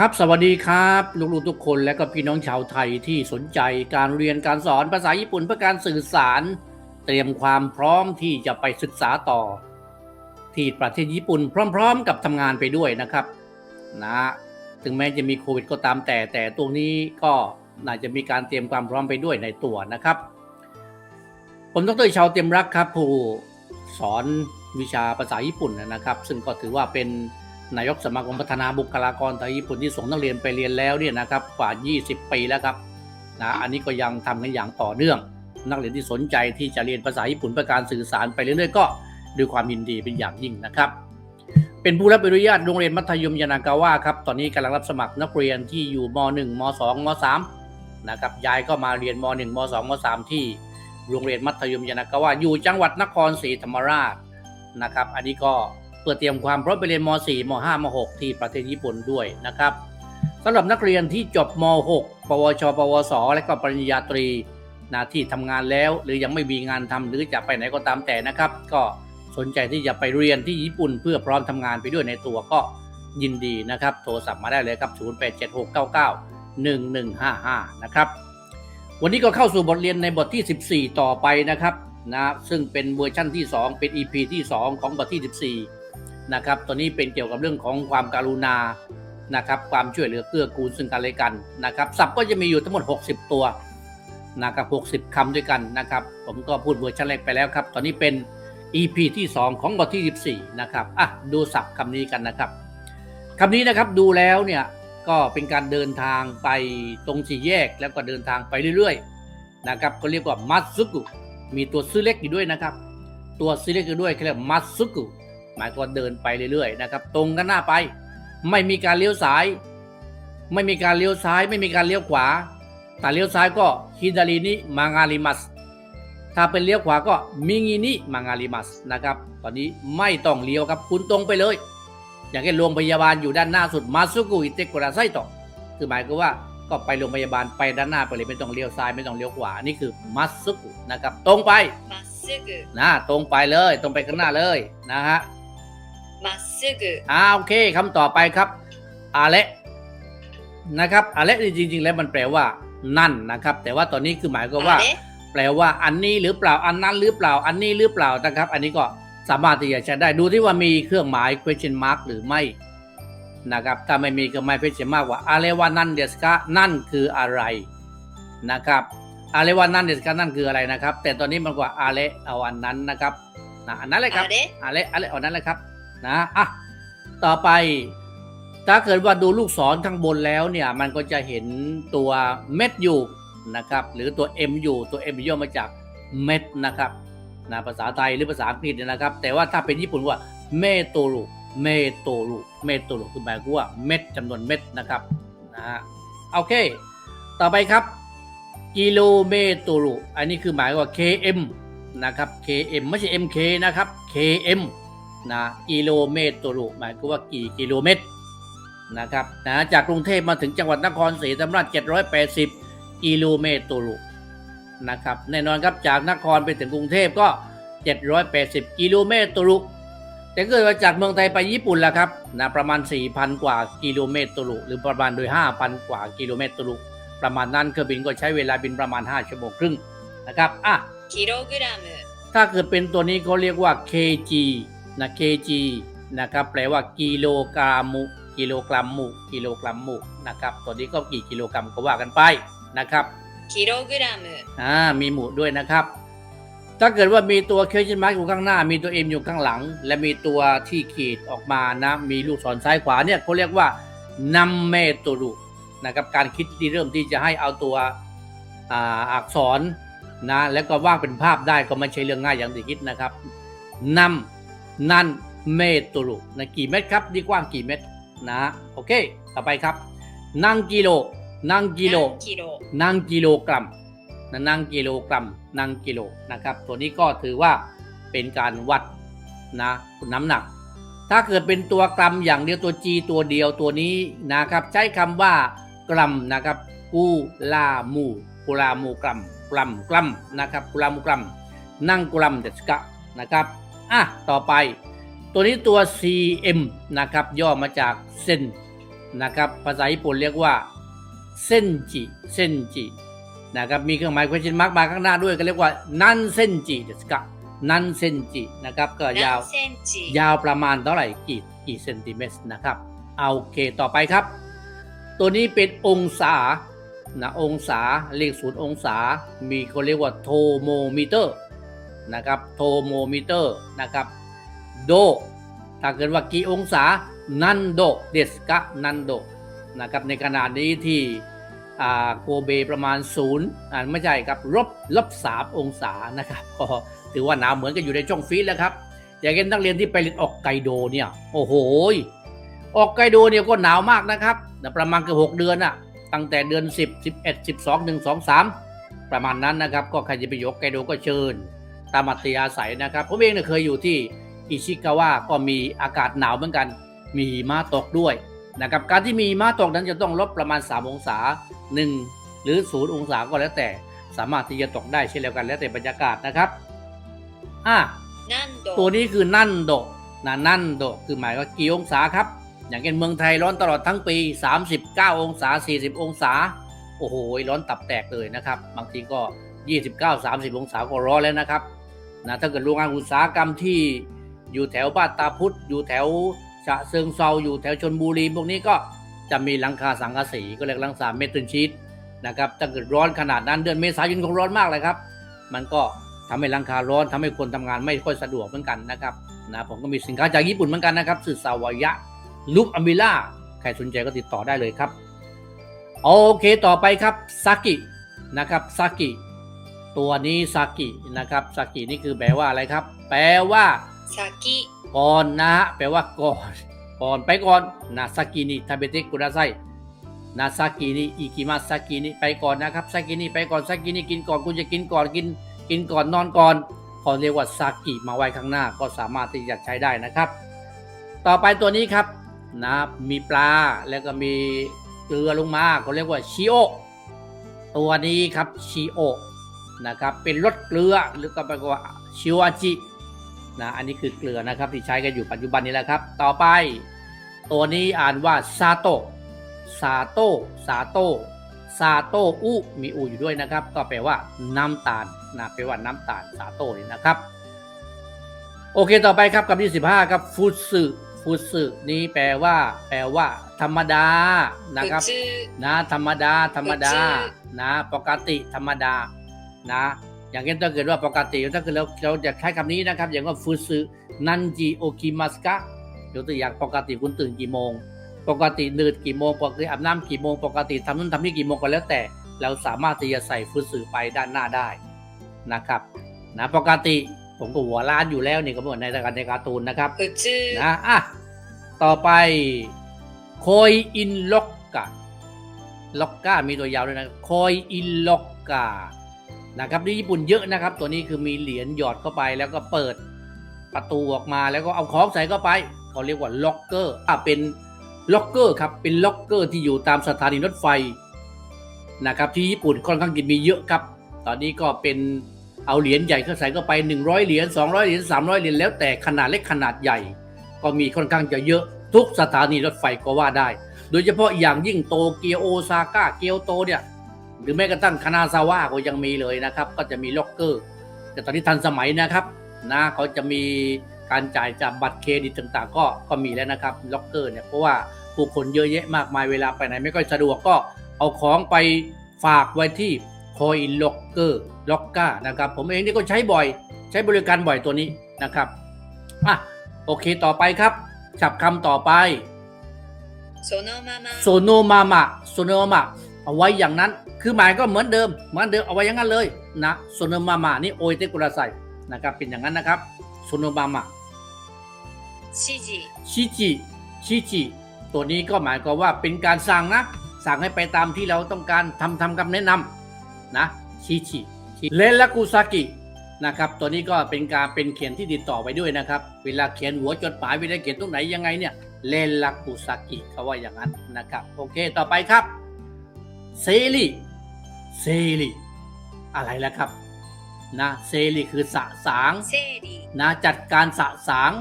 ครับ สวัสดีครับลูกๆทุกคนและก็พี่น้องชาวไทยที่สนใจการเรียนการสอนภาษาญี่ปุ่นเพื่อการสื่อสาร เตรียมความพร้อมที่จะไปศึกษาต่อ ที่ประเทศญี่ปุ่นพร้อม ๆ กับทำงานไปด้วยนะครับนะถึงแม้จะมีโควิดก็ตามแต่แต่ตรงนี้ก็น่าจะมีการเตรียมความพร้อมไปด้วยในตัวนะครับ ผมดรชาวเต็มรักครับผู้สอนวิชาภาษาญี่ปุ่นนะครับ ซึ่งก็ถือว่าเป็น นายกสมาคมพัฒนาบุคลากรไทยญี่ปุ่นที่ส่งนักเรียนไปเรียนแล้วเนี่ยนะครับกว่า 20 ปีแล้วครับนะอันนี้ก็ยังทำกันอย่างต่อเนื่อง นักเรียนที่สนใจที่จะเรียนภาษาญี่ปุ่นเพื่อการสื่อสารไปเรื่อยๆก็ด้วยความยินดีเป็นอย่างยิ่งนะครับ เป็นผู้รับอนุญาตโรงเรียนมัธยมยานากาวะครับตอนนี้กำลังรับสมัครนักเรียนที่อยู่ม .1 ม .2 ม .3 นะครับย้ายก็มาเรียนม .1 ม .2 ม .3 ที่โรงเรียนมัธยมยานากาวะอยู่จังหวัดนครศรีธรรมราชนะครับ อันนี้ก็ เพื่อเตรียมความพร้อมไปเรียนม .4 ม .5 ม .6 ที่ประเทศญี่ปุ่นด้วยนะครับสำหรับนักเรียนที่จบม .6 ปวช ปวส และก็ปริญญาตรีนะที่ทำงานแล้ว หรือยังไม่มีงานทำหรือจะไปไหนก็ตามแต่นะครับ ก็สนใจที่จะไปเรียนที่ญี่ปุ่น เพื่อพร้อมทำงานไปด้วยในตัวก็ยินดีนะครับ โทรศัพท์มาได้เลยครับ 0876991155 นะครับ วันนี้ก็เข้าสู่บทเรียนในบทที่ 14 ต่อไปนะครับนะซึ่งเป็นเวอร์ชั่นที่ 2 เป็น EP ที่ 2 ของบทที่ 14 นะครับตัวนี้เป็นเกี่ยวกับเรื่องของความการุณานะครับความช่วยเหลือเกื้อกูลซึ่งกันและกันนะครับศัพท์ก็จะมีอยู่ทั้งหมด 60 ตัวนะครับ60คำด้วยกันนะครับ ผมก็พูดเวอร์ชันแรกไปแล้วครับ ตอนนี้เป็น EP ที่ 2 ของบทที่ 14 นะครับอะดูศัพท์คำนี้กันนะครับคำนี้นะครับดูแล้วเนี่ยก็เป็นการเดินทางไปตรงสี่แยกแล้วก็เดินทางไปเรื่อยๆนะครับก็เรียกว่ามัตสึกุมีตัวซื้อเล็กอยู่ด้วยนะครับ ตัวซื้อเล็กอยู่ด้วยเขาเรียกมัตสึกุ หมายก็เดินไปเรื่อยๆนะครับ ตรงกันหน้าไป ไม่มีการเลี้ยวซ้าย ไม่มีการเลี้ยวซ้าย ไม่มีการเลี้ยวขวาแต่เลี้ยวซ้ายก็ฮิดารินิมังาริมัสถ้าเป็นเลี้ยวขวาก็มิงินิมังาริมัสนะครับ ตอนนี้ไม่ต้องเลี้ยวครับคุณตรงไปเลย อย่างเช่นโรงพยาบาลอยู่ด้านหน้าสุดมาซุกุอิเตกุระไซโตะคือหมายก็ว่าก็ไปโรงพยาบาลไปด้านหน้าไปเลยไม่ต้องเลี้ยวซ้ายไม่ต้องเลี้ยวขวานี่คือมัสซุกุนะครับ ตรงไปนะตรงไปเลย ตรงไปข้างหน้าเลยนะฮะ มาซึอ่าโอเคคำต่อไปครับอาเละนะครับอาเละจริง ๆ แล้วมันแปลว่า นั่นนะครับ แต่ว่าตอนนี้คือหมายก็ว่า แปลว่าอันนี้หรือเปล่าอันนั้นหรือเปล่าอันนี้หรือเปล่านะครับ อันนี้ก็สามารถที่จะใช้ได้ดูที่ว่ามีเครื่องหมาย question mark หรือไม่นะครับถ้าไม่มีเครื่องหมาย question mark ว่าอะไรว่านั่นเดสกะนั่นคืออะไรนะครับอะไรว่านั่นเดสกะนั่นคืออะไรนะครับ แต่ตอนนี้มันกว่าอะไรเอาอันนั้นนะครับอันนั้นเลยครับอะไรอะไรเอาอันนั้นเลยครับ นะอะต่อไป ถ้าเกิดว่าดูลูกศรข้างบนแล้วเนี่ย มันก็จะเห็นตัวเม็ดอยู่นะครับ หรือตัว M อยู่ตัว M ย่อมาจากเม็ดนะครับนะภาษาไทยหรือภาษาอังกฤษเนี่ยนะครับ แต่ว่าถ้าเป็นญี่ปุ่นว่าเมโตรุเมโตรุเมโตรุคือหมายความว่าเม็ดจำนวนเม็ดนะครับนะฮะโอเค ต่อไปครับกิโลเมตรุอันนี้คือหมายว่า km นะครับ km ไม่ใช่ mk นะครับ km นะกิโลเมตรตุลุหมายก็ว่ากี่กิโลเมตรนะครับนะจากกรุงเทพมาถึงจังหวัดนครศรีธรรมราช 780 กิโลเมตรตุลุนะครับแน่นอนครับจากนครไปถึงกรุงเทพก็ 780 กิโลเมตรตุลุแต่เกิดมาจากเมืองไทยไปญี่ปุ่นแล้วครับนะประมาณ 4,000 กว่ากิโลเมตรตุลุหรือประมาณโดย 5,000 กว่ากิโลเมตรตุลุประมาณนั้นเครื่องบินก็ใช้เวลาบินประมาณ 5 ชั่วโมงครึ่งนะครับอะกิโลกรัมถ้าเกิดเป็นตัวนี้เขาเรียกว่า kg นะเคจีนะครับแปลว่ากิโลกรัมกิโลกรัมมุกิโลกรัมมุนะครับตัวนี้ก็กี่กิโลกรัมก็ว่ากันไปนะครับกิโลกรัมอ่ามีหมู่ด้วยนะครับ ถ้าเกิดว่ามีตัวเคชิมาร์กอยู่ข้างหน้า มีตัวเอ็มอยู่ข้างหลัง และมีตัวที่ขีดออกมานะ มีลูกศรซ้ายขวาเนี่ยเขาเรียกว่านัมเมตุรุนะครับการคิดที่เริ่มที่จะให้เอาตัวอักษรนะแล้วก็วาดเป็นภาพได้ก็ไม่ใช่เรื่องง่ายอย่างที่คิดนะครับนำ นันเมตรุนะกี่เมตรครับนี่กว้างกี่เมตรนะโอเค ต่อไปครับนังกิโลนังกิโลนังกิโลกรัมนะนังกิโลกรัมนังกิโลนะครับ ตัวนี้ก็ถือว่าเป็นการวัดนะน้ำหนัก ถ้าเกิดเป็นตัวกรัมอย่างเดียวตัว G ตัวเดียวตัวนี้นะครับ ใช้คำว่ากรัมนะครับกูลามูกูลามูกรัมกรัมกรัมนะครับกูลามูกรัมนั่งกรัมเดชกะนะครับ อะต่อไป ตัวนี้ตัว CM นะครับย่อมาจากเส้นนะครับภาษาญี่ปุ่นเรียกว่าเส้นจิเส้นจินะครับมีเครื่องหมาย question mark มาข้างหน้าด้วยก็เรียกว่านันเส้นจิเดสกะนันเส้นจินะครับก็ยาวยาวประมาณเท่าไหร่กี่กี่เซนติเมตรนะครับเอาโอเคต่อไปครับ ตัวนี้เป็นองศานะองศาเลขศูนย์องศา มีเขาเรียกว่าโทโมมิเตอร์ นะครับโทโมมิเตอร์นะครับโดถ้าเกิดว่ากี่องศานันโดเดสกะนันโดนะครับในขนาดนี้ที่โกเบประมาณศูนย์ไม่ใช่ครับลบลบสามองศานะครับก็ถือว่าหนาวเหมือนกันอยู่ในช่องฟรีซแล้วครับอย่างเช่นนักเรียนที่ไปเรียนออกไกโดเนี่ยโอ้โหออกไกโดเนี่ยก็หนาวมากนะครับแต่ประมาณเกือบหกเดือนอะตั้งแต่เดือน 10 11 12 1 2 3 ประมาณนั้นนะครับ ก็ใครจะไปยกไกโดก็เชิญ ตามอัธยาศัยนะครับ ผมเองเนี่ยเคยอยู่ที่อิชิกาวะก็มีอากาศหนาวเหมือนกัน มีหิมะตกด้วยนะครับการที่มีหิมะตกนั้นจะต้องลบประมาณ 3 องศา 1 หรือ 0 องศาก็แล้วแต่สามารถที่จะตกได้เช่นเดียวกันแล้วแต่บรรยากาศนะครับอะ何度ตัวนี้คือนั่นโดะนะนั่นโดะคือหมายว่ากี่องศาครับ อย่างเช่นเมืองไทยร้อนตลอดทั้งปี 39 องศา 40 องศา โอ้โห ร้อนตับแตกเลยนะครับ บางทีก็ 29 30 องศาก็ร้อนแล้วนะครับ นะถ้าเกิดโรงงานอุตสาหกรรมที่อยู่แถวบ้านตาพุธอยู่แถวฉะเชิงเซาอยู่แถวชนบุรีพวกนี้ก็จะมีหลังคาสังกะสีก็เรียกหลังคาเมทัลชีตนะครับถ้าเกิดร้อนขนาดนั้นเดือนเมษายนคงร้อนมากเลยครับ มันก็ทำให้หลังคาร้อนทำให้คนทำงานไม่ค่อยสะดวกเหมือนกันนะครับนะผมก็มีสินค้าจากญี่ปุ่นเหมือนกันนะครับสื่อสาวายะลุกอมิล่าใครสนใจก็ติดต่อได้เลยครับ โอเคต่อไปครับซากินะครับซากิ ตัวนี้ซากินะครับซากินี่คือแปลว่าอะไรครับ แปลว่า先ก่อนนะฮะแปลว่าก่อนก่อนไปก่อนนาซากินี่ทาเบเตกุระไซนาซากินี่อิกิมาซากินี่ไปก่อนนะครับซากินี่ไปก่อนซากินี่กินก่อนคุณจะกินก่อนกิน กินก่อนนอนก่อนเขาเรียกว่าซากิมาไว้ข้างหน้าก็สามารถที่จะใช้ได้นะครับ ต่อไปตัวนี้ครับนะมีปลาแล้วก็มีเกลือลงมาเขาเรียกว่าชิโอตัวนี้ครับชิโอ นะครับเป็นรสเกลือหรือก็เรีว่าชิวาจินะอันนี้คือเกลือนะครับที่ใช้กันอยู่ปัจจุบันนี้แหละครับ ต่อไป ตัวนี้อ่านว่าซาโตซาโตซาโตซาโตอุมีอูอยู่ด้วยนะครับ ก็แปลว่าน้ำตาลนะแปลว่าน้ำตาลซาโตนี่นะครับ โอเคต่อไปครับกับที่ 15ครับฟูสึฟูสึนี้แปลว่า แปลว่า ธรรมดานะครับนะธรรมดาธรรมดานะปกติธรรมดา นะอย่างเช่นถ้าเกิดว่าปกติถ้าเกิดเราเราจะใช้คำนี้นะครับ อย่างว่าฟุตสึนันจิโอคิมัสกะยกตัวอย่างปกติคุณตื่นกี่โมง ปกตินื่นกี่โมงปกติอาบน้ำกี่โมง ปกติทำนู่นทำนี่กี่โมงก็แล้วแต่ เราสามารถที่จะใส่ฟุตสึไปด้านหน้าได้นะครับนะปกติผมก็หัวล้านอยู่แล้วนี่ก็เหมือนในรายการในการ์ตูนนะครับ普通นะอะต่อไปโคยอินล็อกกาล็อกกามีตัวยาวด้วยนะโคยอินล็อกกา นะครับที่ญี่ปุ่นเยอะนะครับ ตัวนี้คือมีเหรียญหยอดเข้าไปแล้วก็เปิดประตูออกมาแล้วก็เอาของใส่เข้าไปเขาเรียกว่าล็อกเกอร์อะเป็นล็อกเกอร์ครับเป็นล็อกเกอร์ที่อยู่ตามสถานีรถไฟนะครับที่ญี่ปุ่นค่อนข้างจะมีเยอะครับ ตอนนี้ก็เป็นเอาเหรียญใหญ่เข้าใส่เข้าไป 100 เหรียญ200 เหรียญ300 เหรียญแล้วแต่ขนาดเล็กขนาดใหญ่ ก็มีค่อนข้างจะเยอะทุกสถานีรถไฟก็ว่าได้ โดยเฉพาะอย่างยิ่งโตเกียวโอซาก้าเกียวโตเนี่ย หรือแม้กระทั่งคณาซาว่าก็ยังมีเลยนะครับ ก็จะมีล็อกเกอร์ แต่ตอนนี้ทันสมัยนะครับนะเขาจะมีการจ่ายจากบัตรเครดิตต่างๆ ก็ก็มีแล้วนะครับล็อกเกอร์เนี่ยเพราะว่าผู้คนเยอะแยะมากมายเวลาไปไหนไม่ค่อยสะดวกก็เอาของไปฝากไว้ที่คอยล็อกเกอร์ล็อกก้านะครับ ผมเองนี่ก็ใช้บ่อย ใช้บริการบ่อยตัวนี้นะครับอะโอเคต่อไปครับฉับคำต่อไปโซโนมามาโซโนมามาโซโนมา เอาไว้อย่างนั้น คือหมายก็เหมือนเดิม เหมือนเดิมเอาไว้อย่างนั้นเลยนะโซโนมามะนี่โอยเตกุระไซนะครับเป็นอย่างนั้นนะครับโซโนมามะ指示ชิจิชิจิตัวนี้ก็หมายความว่าเป็นการสั่งนะ สั่งให้ไปตามที่เราต้องการทำทำคำแนะนำนะชิจิเลนลักุซากินะครับ ตัวนี้ก็เป็นการเป็นเขียนที่ติดต่อไปด้วยนะครับ เวลาเขียนหัวจดหมายเวลาเขียนตรงไหนยังไงเนี่ยเลนลักุซากิเขาว่าอย่างนั้นนะครับ โอเค ต่อไปครับ เซรีเซรีอะไรแล้วครับนะเซรีคือสะสาง整理นะจัดการสะสาง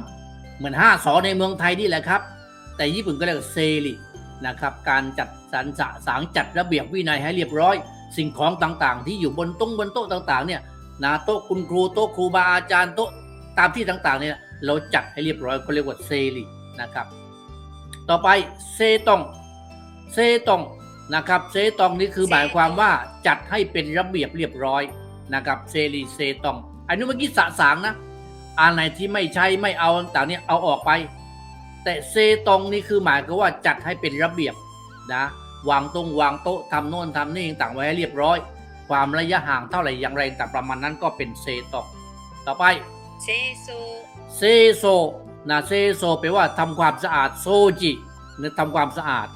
เหมือนห้าสอในเมืองไทยนี่แหละครับ แต่ญี่ปุ่นก็เรียกว่าเซรินะครับ การจัดสรรสะสางจัดระเบียบวินัยให้เรียบร้อย สิ่งของต่างๆ ที่อยู่บนโต๊ะบนโต๊ะต่างๆเนี่ยนะโต๊ะคุณครูโต๊ะครูบาอาจารย์โต๊ะตามที่ต่างๆเนี่ยเราจัดให้เรียบร้อยเขาเรียกว่าเซรีนะครับ ต่อไปเซตองเซตอง นะครับเซตองนี่คือหมายความว่าจัดให้เป็นระเบียบเรียบร้อยนะครับเซรีเซตองอันนี้เมื่อกี้สะสางนะอันไหนที่ไม่ใช้ไม่เอาต่างๆเนี่ยเอาออกไป แต่เซตองนี่คือหมายก็ว่าจัดให้เป็นระเบียบนะวางตรงวางโต๊ะทำโน่นทำนี่ต่างๆไว้ให้เรียบร้อย ความระยะห่างเท่าไหร่อย่างไรต่างประมาณนั้นก็เป็นเซตองต่อไป清掃เซโซนะเซโซแปลว่าทำความสะอาดโซจินะทำความสะอาด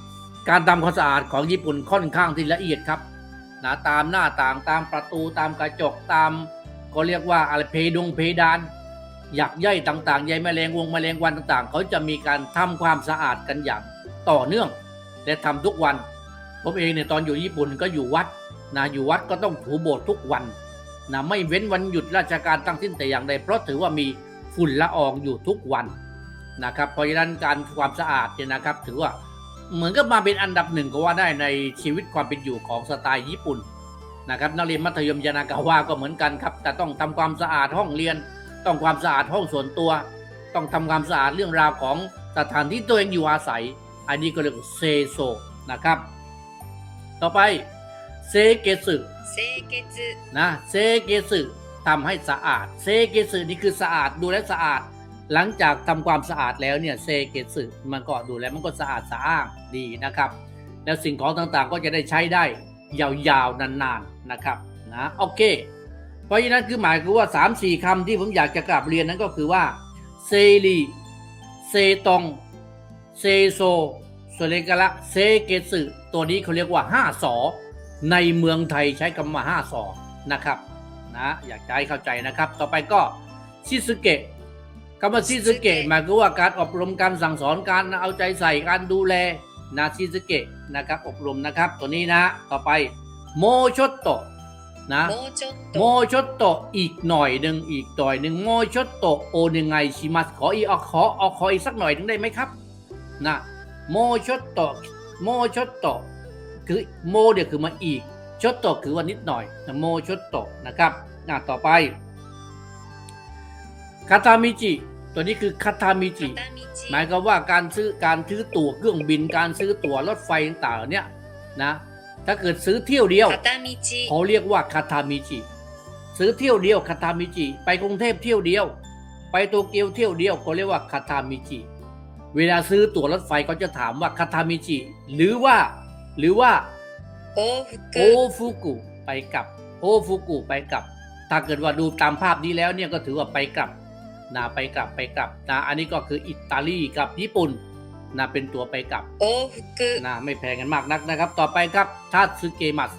การทำความสะอาดของญี่ปุ่นค่อนข้างที่ละเอียดครับนะตามหน้าต่างตามประตูตามกระจกตาม ก็เรียกว่าอะไรเพดงเพดานหยักใยต่างๆใยแมลงวงแมลงวันต่างๆ เขาจะมีการทำความสะอาดกันอย่างต่อเนื่อง และทำทุกวัน ผมเองเนี่ยตอนอยู่ญี่ปุ่นก็อยู่วัดนะอยู่วัดก็ต้องถูโบสถ์ทุกวันนะไม่เว้นวันหยุดราชการตั้งสิ้นแต่อย่างใดเพราะถือว่ามีฝุ่นละอองอยู่ทุกวันนะครับเพราะฉะนั้นการความสะอาดเนี่ยนะครับถือว่า เหมือนกับมาเป็นอันดับหนึ่งก็ว่าได้ในชีวิตความเป็นอยู่ของสไตล์ญี่ปุ่นนะครับนักเรียนมัธยมยานากาวาก็เหมือนกันครับ แต่ต้องทำความสะอาดห้องเรียน ต้องความสะอาดห้องส่วนตัว ต้องทำความสะอาดเรื่องราวของสถานที่ตัวเองอยู่อาศัย อันนี้ก็เรียกว่าเซโซนะครับ ต่อไปเซเกสึ清潔นะเซเกสึทำให้สะอาด เซเกสึนี่คือสะอาดดูแลสะอาด หลังจากทำความสะอาดแล้วเนี่ยเซเกสึมันก็ดูแลมันก็สะอาดสะอ้างดีนะครับ แล้วสิ่งของต่างๆก็จะได้ใช้ได้ยาวๆนานๆนะครับนะโอเค เพราะฉะนั้นคือหมายคือว่า 3 4คำที่ผมอยากจะกลับเรียนนั้นก็คือว่าเซรีเซตองเซโซโซเลกะละเซเกสึตัวนี้เขาเรียกว่า 5สอในเมืองไทยใช้คำว่า5สอนะครับนะอยากจะให้เข้าใจนะครับ ต่อไปก็ชิซึเกะ คำว่าชิสเกะหมายคือว่าการอบรมการสั่งสอนการเอาใจใส่การดูแลนาชิสเกะนะครับอบรมนะครับตัวนี้นะต่อไปโมชดโตนะโมชดโตอีกหน่อยหนึ่งอีกต่อยหนึ่งโมชดโตโอนึงไงชิมัสขออีออกขอออกขออีกสักหน่อยหนึ่งได้ไหมครับนะโมชดโตโมชดโตคือโมเดียคือมาอีกชดโตคือว่านิดหน่อยโมชดโตนะครับนะต่อไป คาตามิจิ ตัวนี้คือคาตามิจิ หมายควาว่าการซื้อการซื้อตั๋วเครื่องบิน การซื้อตั๋วรถไฟต่างเนี่ยนะ ถ้าเกิดซื้อเที่ยวเดียวเขาเรียกว่าคาตามิจิ ซื้อเที่ยวเดียวคาตามิจิ ไปกรุงเทพเที่ยวเดียว ไปโตเกียวเที่ยวเดียวเขาเรียกว่าคาตามิจิ เวลาซื้อตั๋วรถไฟเขาจะถามว่าคาตามิจิ หรือว่า หรือว่าโอฟุกุไปกับโอฟุกุไปกับถ้าเกิดว่าดูตามภาพนี้แล้วเนี่ยก็ถือว่าไปกลับ นะไปกลับไปกลับนะอันนี้ก็คืออิตาลีกับญี่ปุ่นนะเป็นตัวไปกลับโอ้คือนะไม่แพงกันมากนักนะครับ ต่อไปครับทัสเกมัส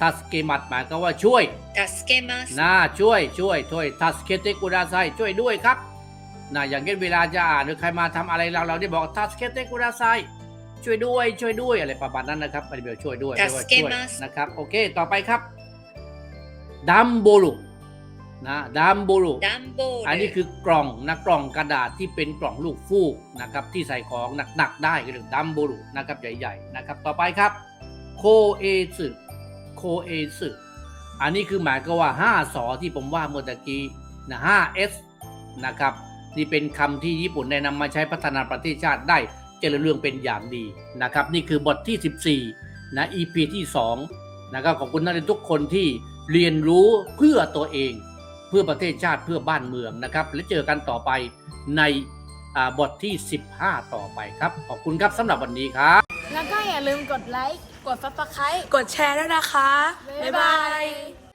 ทัสเกมัสหมายก็ว่าช่วยทัสเกมัสนะช่วยช่วยช่วยทัสเกเตกุดาไซช่วยด้วยครับนะอย่างเช่นเวลาจะอ่านหรือใครมาทำอะไรเราเราได้บอกทัสเกเตกุดาไซช่วยด้วยช่วยด้วยอะไรประมาณนั้นนะครับมันเบลช่วยด้วยช่วยนะครับโอเค ต่อไปครับดัมโบลุ นะดัมโบลุดัมโบอันนี้คือกล่องนะกล่องกระดาษที่เป็นกล่องลูกฟูกนะครับที่ใส่ของหนักๆได้ก็เรียดัมโบลุนะครับใหญ่ๆนะครับต่อไปครับโคเอซึโคเอซึอันนี้คือหมายก็ว่า 5สอที่ผมว่าเมื่อกี้นะ5 S นะครับนี่เป็นคำที่ญี่ปุ่นได้นำมาใช้พัฒนาประเทศชาติได้เจริญเรื่องเป็นอย่างดีนะครับนี่คือบทที่ 14นะ EP ที่2นะครับขอบคุณนักเรียนทุกคนที่เรียนรู้เพื่อตัวเอง เพื่อประเทศชาติเพื่อบ้านเมืองนะครับ และเจอกันต่อไปในอ่าบทที่ 15 ต่อไปครับ ขอบคุณครับสำหรับวันนี้ครับ แล้วก็อย่าลืมกดไลค์ กด subscribe กดแชร์ด้วยนะคะ บ๊ายบาย